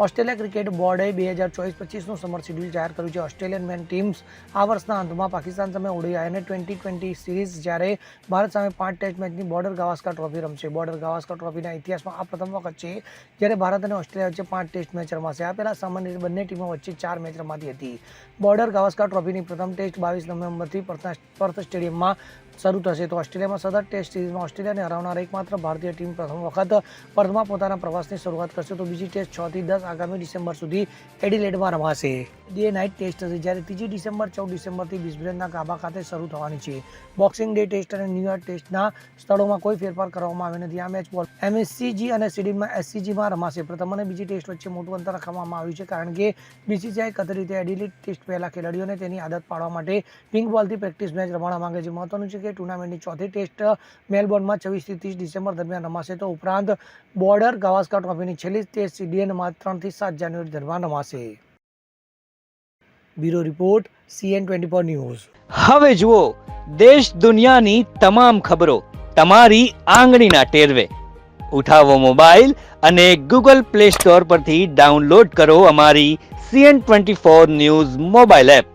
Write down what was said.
Australia cricket બોર્ડે બે હજાર ચોવીસ પચીસનું સમર શેડ્યુલ જાહેર કર્યું છે. ઓસ્ટ્રેલિયન મેન ટીમ્સ આ વર્ષના અંતમાં પાકિસ્તાન સામે ઓડીઆઈ અને ટ્વેન્ટી ટ્વેન્ટી સિરીઝ જ્યારે ભારત સામે પાંચ ટેસ્ટ મેચની બોર્ડર ગાવાસ્કર ટ્રોફી રમશે. બોર્ડર ગાવાસ્કર ટ્રોફીના ઇતિહાસમાં આ પ્રથમ વખત છે જ્યારે ભારત અને ઓસ્ટ્રેલિયા વચ્ચે પાંચ ટેસ્ટ મેચ રમાશે. આ પહેલાં સામાન્ય રીતે બંને ટીમો વચ્ચે ચાર મેચ રમાતી હતી. બોર્ડર ગાવાસ્કર ટ્રોફીની પ્રથમ ટેસ્ટ બાવીસ નવેમ્બરથી પર્થ સ્ટેડિયમમાં શરૂ થશે. તો ઓસ્ટ્રેલિયામાં સતત ટેસ્ટ સિરીઝમાં ઓસ્ટ્રેલિયાને હરાવનાર એકમાત્ર ભારતીય ટીમ પ્રથમ વખત પર્થમાં પોતાના પ્રવાસની શરૂઆત કરશે. તો બીજી ટેસ્ટ છથી દસ આગામી ડિસેમ્બર સુધી એડિલેડમાં રમાશે. ડે નાઇટ ટેસ્ટ હશે જ્યારે ત્રીજી ડિસેમ્બર ચૌદ ડિસેમ્બરથી બિસ્બ્રેનના કાબા ખાતે શરૂ થવાની છે. બોક્સિંગ ડે ટેસ્ટ અને ન્યૂયોર્ક ટેસ્ટના સ્થળોમાં કોઈ ફેરફાર કરવામાં આવ્યો નથી. આ મેચ બોલ એમએસસીજી અને સીડીમાં એસસીજીમાં રમાશે. પ્રથમ અને બીજી ટેસ્ટ વચ્ચે મોટું અંતર રાખવામાં આવ્યું છે કારણ કે બીસીસીઆઈ કથિત રીતે એડિલેડ ટેસ્ટ પહેલા ખેલાડીઓને તેની આદત પાડવા માટે પિંક બોલથી પ્રેક્ટિસ મેચ રમાડવા માંગે છે. મહત્વનું છે કે ટુર્નામેન્ટની ચોથી ટેસ્ટ મેલબોર્નમાં છવ્વીસથી ત્રીસ ડિસેમ્બર દરમિયાન રમાશે તો ઉપરાંત બોર્ડર, ગાવાસ્કર ટ્રોફીની છેલ્લી ટેસ્ટ સીડીએનમાં ત્રણથી સાત જાન્યુઆરી દરમિયાન રમાશે. Bureau report, CN twenty four news. હવે જુઓ, દેશ દુનિયાની તમામ ખબરો તમારી આંગળીના ટેરવે. ઉઠાવો મોબાઈલ અને ગૂગલ પ્લે સ્ટોર પરથી ડાઉનલોડ કરો અમારી CN twenty four news mobile app.